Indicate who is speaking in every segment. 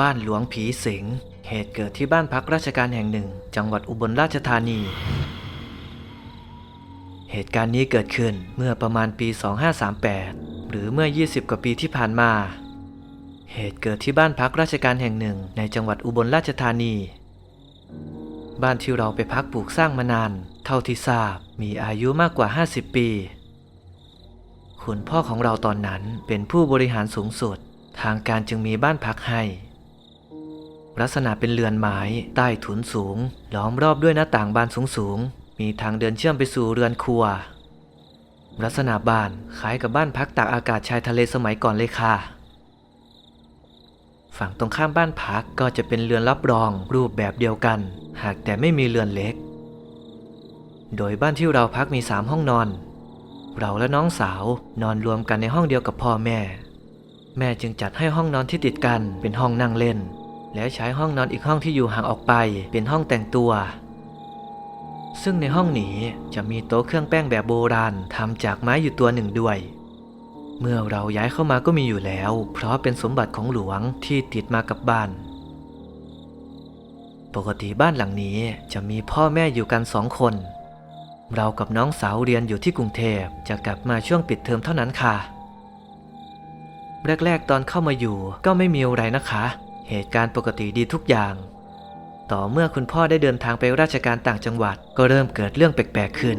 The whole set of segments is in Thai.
Speaker 1: บ้านหลวงผีสิง เหตุเกิดที่บ้านพักราชการแห่งหนึ่ง จังหวัดอุบลราชธานี เหตุการณ์นี้เกิดขึ้นเมื่อประมาณปี 2538 หรือเมื่อ 20 กว่าปีที่ผ่านมา เหตุเกิดที่บ้านพักราชการแห่งหนึ่ง ในจังหวัดอุบลราชธานี บ้านที่เราไปพักปลูกสร้างมานาน เท่าที่ทราบมีอายุมากกว่า 50 ปี คุณพ่อของเราตอนนั้นเป็นผู้บริหารสูงสุดทางการจึงมีบ้านพักให้ ลักษณะเป็นเรือนไม้ใต้ถุนสูง ล้อมรอบด้วยหน้าต่างบานสูงๆ มีทางเดินเชื่อมไปสู่เรือนครัว ลักษณะบ้านคล้ายกับบ้านพักตากอากาศชายทะเลสมัยก่อนเลยค่ะ ฝั่งตรงข้ามบ้านพักก็จะเป็นเรือนรับรองรูปแบบเดียวกัน หากแต่ไม่มีเรือนเล็ก โดยบ้านที่เราพักมีสามห้องนอน เราและน้องสาวนอนรวมกันในห้องเดียวกับพ่อแม่ แม่จึงจัดให้ห้องนอนที่ติดกันเป็นห้องนั่งเล่น และใช้ห้องนอนอีกห้องที่อยู่ห่างออกไป เป็นห้องแต่งตัว ซึ่งในห้องนี้จะมีโต๊ะเครื่องแป้งแบบโบราณทำจากไม้อยู่ตัวหนึ่งด้วย เมื่อเราย้ายเข้ามาก็มีอยู่แล้ว เพราะเป็นสมบัติของหลวงที่ติดมากับบ้าน ปกติบ้านหลังนี้จะมีพ่อแม่อยู่กันสองคน เรากับน้องสาวเรียนอยู่ที่กรุงเทพจะกลับมาช่วงปิดเทอมเท่านั้นค่ะ แรกๆตอนเข้ามาอยู่ก็ไม่มีอะไรนะคะ เหตุการณ์ปกติดีทุกอย่าง ต่อเมื่อคุณพ่อได้เดินทางไปราชการต่างจังหวัด ก็เริ่มเกิดเรื่องแปลกๆขึ้น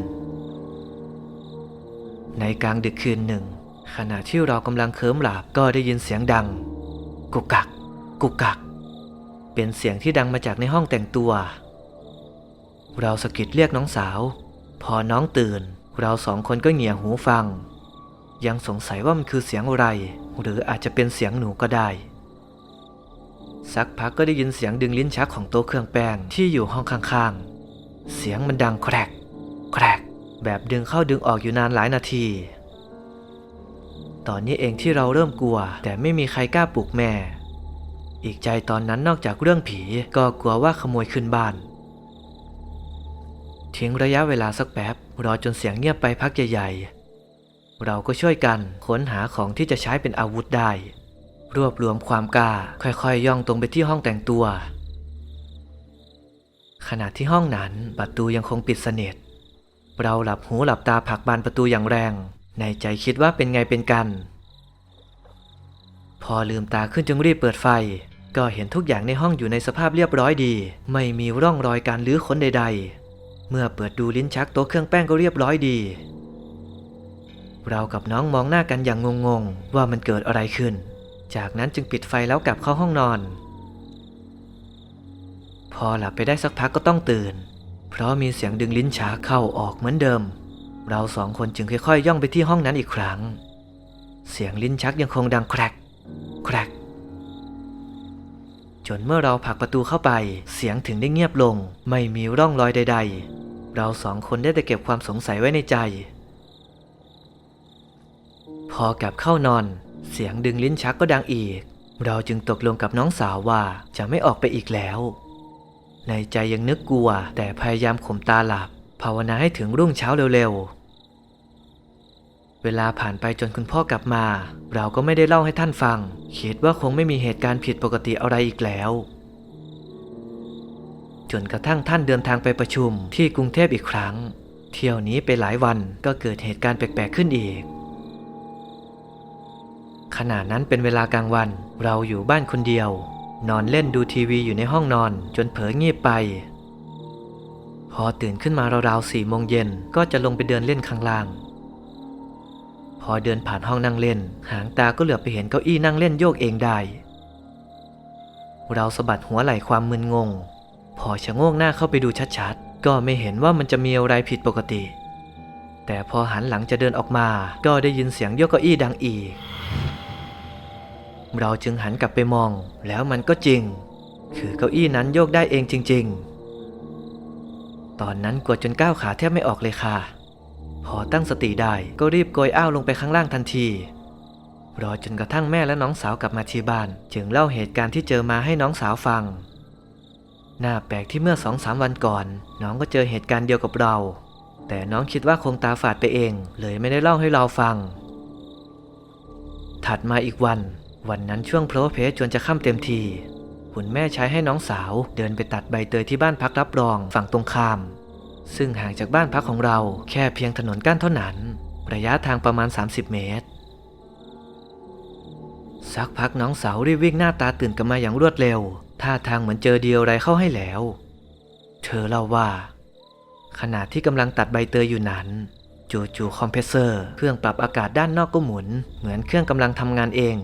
Speaker 1: ในกลางดึกคืนหนึ่ง ขณะที่เรากำลังเคลิ้มหลับก็ได้ยินเสียงดัง กุกกัก กุกกัก เป็นเสียงที่ดังมาจากในห้องแต่งตัว เราสะกิดเรียกน้องสาว พอน้องตื่น เราสองคนก็เหงี่ยหูฟัง ยังสงสัยว่ามันคือเสียงอะไร หรืออาจจะเป็นเสียงหนูก็ได้ สักพักก็ได้ยินเสียงดึงลิ้นชักของโต๊ะเครื่องแป้งที่อยู่ห้องข้างๆ เสียงมันดังแครก แครก แบบดึงเข้าดึงออกอยู่นานหลายนาที ตอนนี้เองที่เราเริ่มกลัว แต่ไม่มีใครกล้าปลุกแม่ อีกใจตอนนั้นนอกจากเรื่องผี ก็กลัวว่าขโมยขึ้นบ้าน ทิ้งระยะเวลาสักแป๊บรอจนเสียงเงียบไปพักใหญ่ๆ เราก็ช่วยกันค้นหาของที่จะใช้เป็นอาวุธได้ รวบรวมความกล้าค่อยๆย่องตรงไปที่ห้องแต่งตัว ขณะที่ห้องนั้นประตูยังคงปิดสนิท เราหลับหูหลับตาผลักบานประตูอย่างแรง ในใจคิดว่าเป็นไงเป็นกัน พอลืมตาขึ้นจึงรีบเปิดไฟ ก็เห็นทุกอย่างในห้องอยู่ในสภาพเรียบร้อยดี ไม่มีร่องรอยการลื้อค้นใด ๆ เมื่อเปิดดูลิ้นชักโต๊ะเครื่องแป้งก็เรียบร้อยดีเรากับน้องมองหน้ากันอย่างงงๆ ว่ามันเกิดอะไรขึ้น จากนั้นจึงปิดไฟแล้วกลับเข้าห้องนอน พอหลับไปได้สักพักก็ต้องตื่น เพราะมีเสียงดึงลิ้นชักเข้าออกเหมือนเดิม เราสองคนจึงค่อยๆย่องไปที่ห้องนั้นอีกครั้ง เสียงลิ้นชักยังคงดังแครกแครกจนเมื่อเราผลักประตูเข้าไป เสียงถึงได้เงียบลง ไม่มีร่องรอยใด ๆ เราสองคนได้แต่เก็บความสงสัยไว้ในใจ พอกลับเข้านอน เสียงดึงลิ้นชักก็ดังอีก เราจึงตกลงกับน้องสาวว่าจะไม่ออกไปอีกแล้ว ในใจยังนึกกลัว แต่พยายามข่มตาหลับ ภาวนาให้ถึงรุ่งเช้าเร็วๆ เวลาผ่านไปจนคุณพ่อกลับมา เราก็ไม่ได้เล่าให้ท่านฟัง คิดว่าคงไม่มีเหตุการณ์ผิดปกติอะไรอีกแล้ว จนกระทั่งท่านเดินทางไปประชุมที่กรุงเทพอีกครั้ง เที่ยวนี้ไปหลายวันก็เกิดเหตุการณ์แปลกๆขึ้นอีก ขณะนั้นเป็นเวลากลางวัน เราอยู่บ้านคนเดียว นอนเล่นดูทีวีอยู่ในห้องนอน จนเผลองีบไป พอตื่นขึ้นมาราวๆสี่โมงเย็นก็จะลงไปเดินเล่นข้างล่าง พอเดินผ่านห้องนั่งเล่น หางตาก็เหลือบไปเห็นเก้าอี้นั่งเล่นโยกเองได้ เราสะบัดหัวไหล่ความมึนงง พอชะโงกหน้าเข้าไปดูชัดๆ ก็ไม่เห็นว่ามันจะมีอะไรผิดปกติแต่พอหันหลังจะเดินออกมา ก็ได้ยินเสียงโยกเก้าอี้ดังอีก เราจึงหันกลับไปมอง แล้วมันก็จริง คือเก้าอี้นั้นโยกได้เองจริง ๆ ตอนนั้นกลัวจนก้าวขาแทบไม่ออกเลยค่ะ พอตั้งสติได้ก็รีบโกยอ้าวลงไปข้างล่างทันที รอจนกระทั่งแม่และน้องสาวกลับมาที่บ้าน จึงเล่าเหตุการณ์ที่เจอมาให้น้องสาวฟัง น่าแปลกที่เมื่อสองสามวันก่อน น้องก็เจอเหตุการณ์เดียวกับเรา แต่น้องคิดว่าคงตาฝาดไปเอง เลยไม่ได้เล่าให้เราฟัง ถัดมาอีกวัน วันนั้นช่วงโพลเพจจนจะค่ำเต็มที คุณแม่ใช้ให้น้องสาวเดินไปตัดใบเตยที่บ้านพักรับรองฝั่งตรงข้าม ซึ่งห่างจากบ้านพักของเราแค่เพียงถนนกั้นเท่านั้น ระยะทางประมาณ 30 เมตร สักพักน้องสาวรีบวิ่งหน้าตาตื่นกันมาอย่างรวดเร็ว ท่าทางเหมือนเจอเดียวไรเข้าให้แล้ว เธอเล่าว่า ขณะที่กำลังตัดใบเตยอยู่นั้นจู่ๆคอมเพรสเซอร์ เครื่องปรับอากาศด้านนอกก็หมุน เหมือนเครื่องกำลังทำงานเอง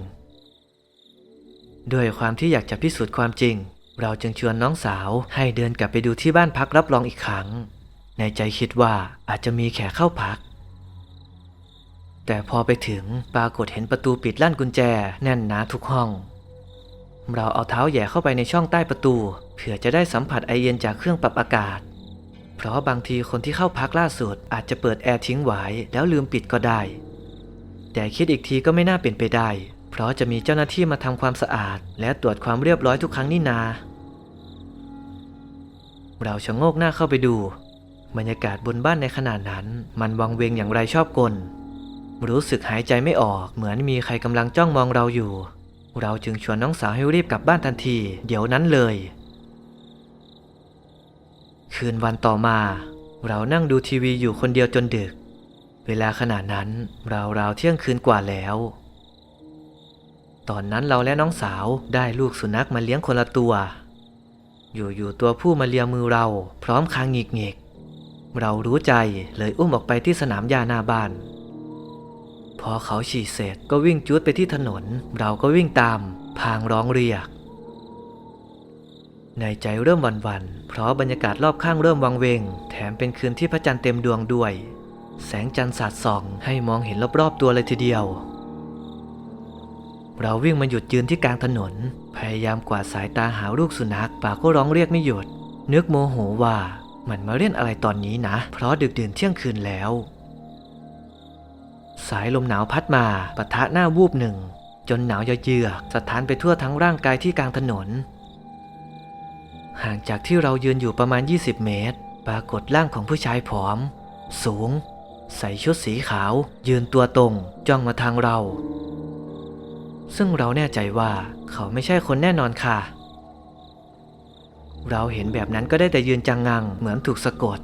Speaker 1: ด้วยความที่อยากจะพิสูจน์ความจริง เราจึงชวนน้องสาวให้เดินกลับไปดูที่บ้านพักรับรองอีกครั้ง ในใจคิดว่าอาจจะมีแขกเข้าพัก แต่พอไปถึงปรากฏเห็นประตูปิดลั่นกุญแจแน่นหนาทุกห้อง เราเอาเท้าแย่เข้าไปในช่องใต้ประตูเผื่อจะได้สัมผัสไอเย็นจากเครื่องปรับอากาศ เพราะบางทีคนที่เข้าพักล่าสุดอาจจะเปิดแอร์ทิ้งไว้แล้วลืมปิดก็ได้ แต่คิดอีกทีก็ไม่น่าเป็นไปได้ เพราะจะมีเจ้าหน้าที่มาทำความสะอาด และตรวจความเรียบร้อยทุกครั้งนี่นา เราชะโงกหน้าเข้าไปดู บรรยากาศบนบ้านในขณะนั้น มันวังเวงอย่างไรชอบกล รู้สึกหายใจไม่ออก เหมือนมีใครกำลังจ้องมองเราอยู่ เราจึงชวนน้องสาวให้รีบกลับบ้านทันที เดี๋ยวนั้นเลย คืนวันต่อมา เรานั่งดูทีวีอยู่คนเดียวจนดึก เวลาขณะนั้นราวๆเที่ยงคืนกว่าแล้ว ตอนนั้นเราและน้องสาวได้ลูกสุนัขมาเลี้ยงคนละตัว อยู่ๆตัวผู้มาเลียมือเรา พร้อมคางหงิกหงิกเรารู้ใจเลยอุ้มออกไปที่สนามหญ้าหน้าบ้าน พอเขาฉี่เสร็จก็วิ่งจูดไปที่ถนน เราก็วิ่งตาม พางร้องเรียก ในใจเริ่มหวันๆเพราะบรรยากาศรอบข้างเริ่มวังเวง แถมเป็นคืนที่พระจันทร์เต็มดวงด้วย แสงจันทร์สาดส่อง ให้มองเห็นรอบๆตัวเลยทีเดียว เราวิ่งมาหยุดยืนที่กลางถนน พยายามกวาดสายตาหาลูกสุนัขปากก็ร้องเรียกไม่หยุด นึกโมโหว่ามันมาเล่นอะไรตอนนี้นะ เพราะดึกดื่นเที่ยงคืนแล้ว สายลมหนาวพัดมาปะทะหน้าวูบหนึ่ง จนหนาวเยือกๆสถานไปทั่วทั้งร่างกายที่กลางถนน ห่างจากที่เรายืนอยู่ประมาณ 20 เมตร ปรากฏร่างของผู้ชายผอม สูง ใส่ชุดสีขาว ยืนตัวตรง จ้องมาทางเรา ซึ่งเราแน่ใจว่าเขาไม่ใช่คนแน่นอนค่ะ เราเห็นแบบนั้นก็ได้แต่ยืนจังงังเหมือนถูกสะกด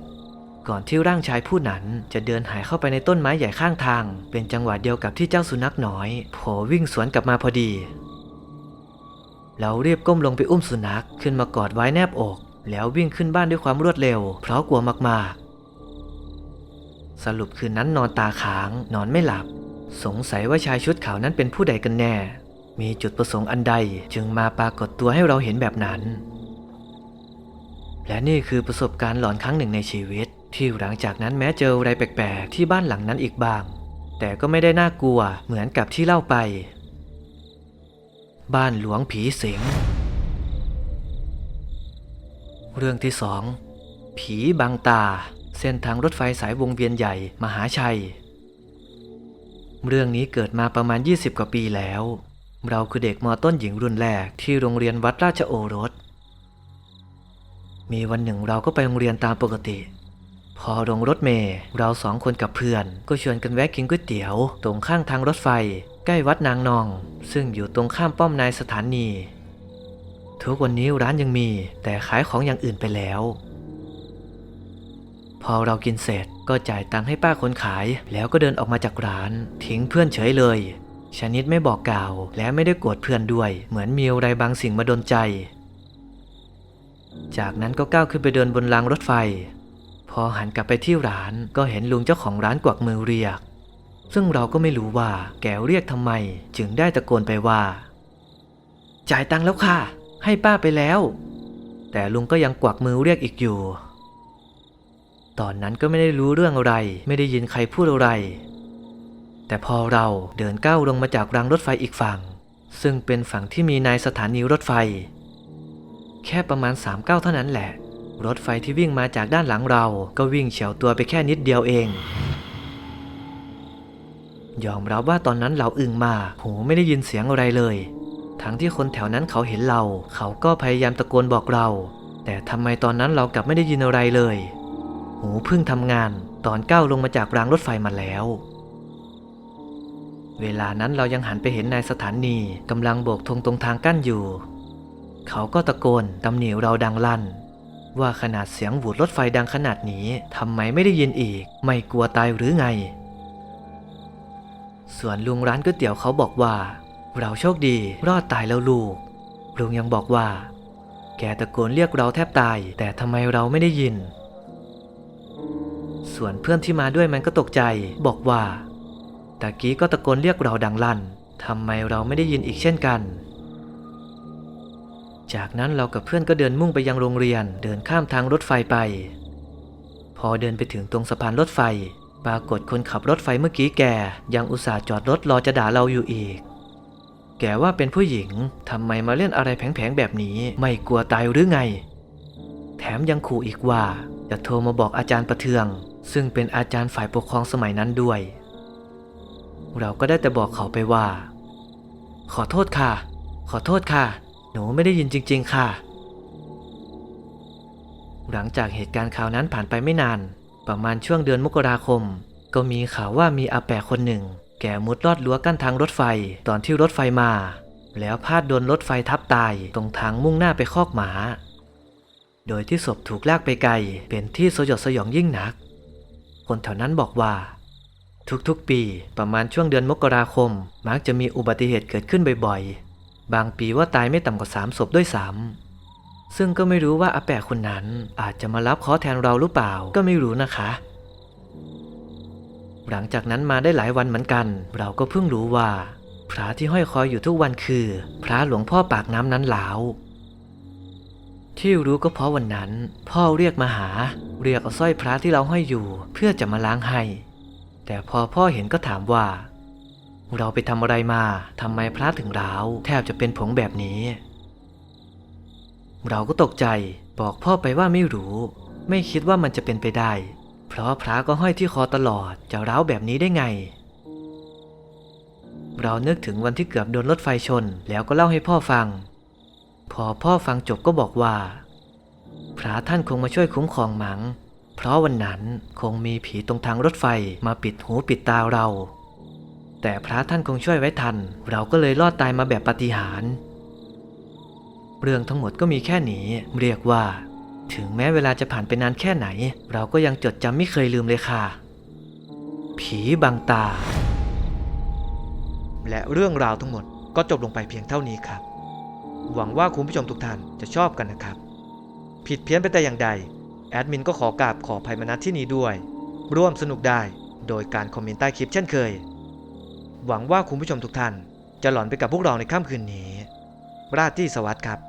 Speaker 1: ก่อนที่ร่างชายผู้นั้นจะเดินหายเข้าไปในต้นไม้ใหญ่ข้างทาง เป็นจังหวะเดียวกับที่เจ้าสุนัขน้อยโผวิ่งสวนกลับมาพอดี เราเรียบก้มลงไปอุ้มสุนัขขึ้นมากอดไว้แนบอก แล้ววิ่งขึ้นบ้านด้วยความรวดเร็ว เพราะกลัวมากๆ สรุปคืนนั้นนอนตาค้างนอนไม่หลับ สงสัยว่าชายชุดขาวนั้นเป็นผู้ใดกันแน่ มีจุดประสงค์อันใดจึงมาปรากฏตัวให้เราเห็นแบบนั้น และนี่คือประสบการณ์หลอนครั้งหนึ่งในชีวิต ที่หลังจากนั้นแม้เจออะไรแปลกๆ ที่บ้านหลังนั้นอีกบ้าง แต่ก็ไม่ได้น่ากลัวเหมือนกับที่เล่าไป บ้านหลวงผีสิง เรื่องที่สองผีบังตา เส้นทางรถไฟสายวงเวียนใหญ่ มหาชัย เรื่องนี้เกิดมาประมาณ 20 กว่าปีแล้ว เราคือเด็กมอต้นหญิงรุ่นแรกที่โรงเรียนวัดราชโอรส มีวันหนึ่งเราก็ไปโรงเรียนตามปกติ พอลงรถเมล์เราสองคนกับเพื่อน ก็ชวนกันแวะกินก๋วยเตี๋ยว ตรงข้างทางรถไฟ ใกล้วัดนางนอง ซึ่งอยู่ตรงข้ามป้อมนายสถานี ทุกวันนี้ร้านยังมีแต่ขายของอย่างอื่นไปแล้ว พอเรากินเสร็จก็จ่ายตังค์ให้ป้าคนขาย แล้วก็เดินออกมาจากร้าน ทิ้งเพื่อนเฉยเลยชนิดไม่บอกกล่าว และไม่ได้โกรธเพื่อนด้วย เหมือนมีอะไรบางสิ่งมาดนใจ จากนั้นก็ก้าวขึ้นไปเดินบนรางรถไฟ พอหันกลับไปที่ร้านก็เห็นลุงเจ้าของร้านกวักมือเรียก ซึ่งเราก็ไม่รู้ว่าแกเรียกทำไม จึงได้ตะโกนไปว่า จ่ายตังค์แล้วค่ะ ให้ป้าไปแล้ว แต่ลุงก็ยังกวักมือเรียกอีกอยู่ ตอนนั้นก็ไม่ได้รู้เรื่องอะไร ไม่ได้ยินใครพูดอะไร แต่พอเราเดินก้าวลงมาจากรางรถไฟอีกฝั่ง ซึ่งเป็นฝั่งที่มีนายสถานีรถไฟ แค่ประมาณ3ก้าวเท่านั้นแหละ รถไฟที่วิ่งมาจากด้านหลังเราก็วิ่งเฉียวตัวไปแค่นิดเดียวเอง ยอมรับว่าตอนนั้นเราอึ้งมากหูไม่ได้ยินเสียงอะไรเลย ทั้งที่คนแถวนั้นเขาเห็นเรา เขาก็พยายามตะโกนบอกเรา แต่ทำไมตอนนั้นเรากลับไม่ได้ยินอะไรเลย หูเพิ่งทำงานตอนก้าวลงมาจากรางรถไฟมาแล้ว เวลานั้นเรายังหันไปเห็นนายสถานีกำลังโบกธงตรงทางกั้นอยู่ เขาก็ตะโกนตำหนิเราดังลั่น ว่าขนาดเสียงหวูดรถไฟดังขนาดนี้ทำไมไม่ได้ยินอีก ไม่กลัวตายหรือไง ส่วนลุงร้านก๋วยเตี๋ยวเขาบอกว่า เราโชคดีรอดตายแล้วลูกลุงยังบอกว่า แกตะโกนเรียกเราแทบตาย แต่ทำไมเราไม่ได้ยิน ส่วนเพื่อนที่มาด้วยมันก็ตกใจ บอกว่าตะกี้ก็ตะโกนเรียกเราดังลั่นทำไมเราไม่ได้ยินอีกเช่นกัน จากนั้นเรากับเพื่อนก็เดินมุ่งไปยังโรงเรียน เดินข้ามทางรถไฟไป พอเดินไปถึงตรงสะพานรถไฟ ปรากฏคนขับรถไฟเมื่อกี้แก ยังอุตส่าห์จอดรถรอจะด่าเราอยู่อีก แกว่าเป็นผู้หญิงทำไมมาเล่นอะไรแผลงๆแบบนี้ ไม่กลัวตายหรือไง แถมยังขู่อีกว่าจะโทรมาบอกอาจารย์ประเทือง ซึ่งเป็นอาจารย์ฝ่ายปกครองสมัยนั้นด้วย เราก็ได้แต่บอกเขาไปว่า ขอโทษค่ะ ขอโทษค่ะ หนูไม่ได้ยินจริง ๆ ค่ะ หลังจากเหตุการณ์ข่าวนั้นผ่านไปไม่นาน ประมาณช่วงเดือนมกราคม ก็มีข่าวว่ามีอาแปะคนหนึ่ง แกมุดลอดรั้วกั้นทางรถไฟตอนที่รถไฟมา แล้วพลาดโดนรถไฟทับตายตรงทางมุ่งหน้าไปคอกหมา โดยที่ศพถูกลากไปไกลเป็นที่สยดสยองยิ่งนัก คนแถวนั้นบอกว่า ทุกๆ ปีประมาณช่วงเดือนมกราคม มักจะมีอุบัติเหตุเกิดขึ้นบ่อยๆ บางปีว่าตายไม่ต่ำกว่าสามศพด้วยซ้ำซึ่งก็ไม่รู้ว่าอาแปะคนนั้นอาจจะมารับเคอแทนเราหรือเปล่าก็ไม่รู้นะคะ หลังจากนั้นมาได้หลายวันเหมือนกัน เราก็เพิ่งรู้ว่า พระที่ห้อยคอยอยู่ทุกวันคือ พระหลวงพ่อปากน้ำนั้นหลาว ที่รู้ก็เพราะวันนั้น พ่อเรียกมาหา เรียกเอาสร้อยพระที่เราห้อยอยู่ เพื่อจะมาล้างให้ แต่พอพ่อเห็นก็ถามว่า เราไปทำอะไรมาทำไมพระถึงร้าว แทบจะเป็นผงแบบนี้ เราก็ตกใจบอกพ่อไปว่าไม่รู้ ไม่คิดว่ามันจะเป็นไปได้ เพราะพระก็ห้อยที่คอตลอดจะร้าวแบบนี้ได้ไง เรานึกถึงวันที่เกือบโดนรถไฟชน แล้วก็เล่าให้พ่อฟัง พอพ่อฟังจบก็บอกว่า พระท่านคงมาช่วยคุ้มครองหมัง้งเพราะวันนั้นคงมีผีตรงทางรถไฟมาปิดหูปิดตาเรา แต่พระท่านคงช่วยไว้ทัน เราก็เลยรอดตายมาแบบปาฏิหาริย์เรื่องทั้งหมดก็มีแค่นี้เรียกว่า ถึงแม้เวลาจะผ่านไปนานแค่ไหน เราก็ยังจดจำไม่เคยลืมเลยค่ะ ผีบังตา และเรื่องราวทั้งหมดก็จบลงไปเพียงเท่านี้ครับ หวังว่าคุณผู้ชมทุกท่านจะชอบกันนะครับ ผิดเพี้ยนไปแต่อย่างใด แอดมินก็ขอกราบขอภัยมาณที่นี้ด้วย ร่วมสนุกได้โดยการคอมเมนต์ใต้คลิปเช่นเคย หวังว่าคุณผู้ชมทุกท่าน จะหลอนไปกับพวกเราในค่ำคืนนี้ ราตรีสวัสดิ์ครับ